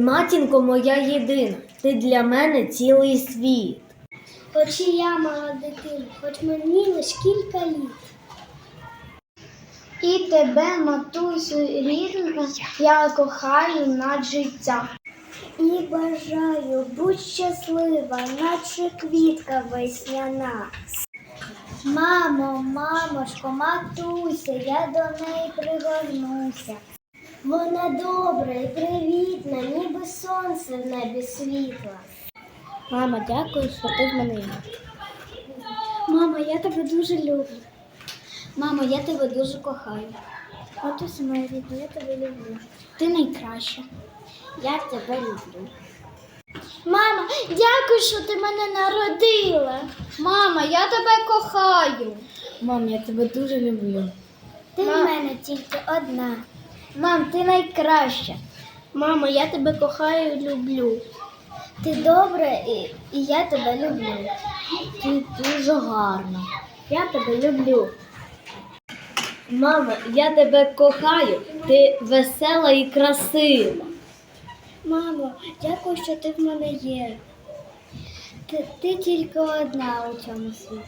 Матінко моя єдина, ти для мене цілий світ. Хоч і я мала дитину, хоч мені лиш кілька літ. І тебе, матусю рідна, я кохаю над життя. І бажаю будь щаслива, наче квітка весняна. Мамо, мамошко, матуся, я до неї пригорнуся. Вона добра і привітна, сонце в небі світла. Мама, дякую, що ти в мене є. Мама, я тебе дуже люблю. Мамо, я тебе дуже кохаю. Матуся моя рідна, я тебе люблю. Ти найкраща. Я тебе люблю. Мама, дякую, що ти мене народила. Мама, я тебе кохаю. Мам, я тебе дуже люблю. Ти в мене тільки одна. Мам, ти найкраща. Мамо, я тебе кохаю і люблю. Ти добра і, і я тебе люблю. Ти дуже гарна. Я тебе люблю. Мама, я тебе кохаю, ти весела і красива. Мамо, дякую, що ти в мене є. Ти, ти тільки одна у цьому світі.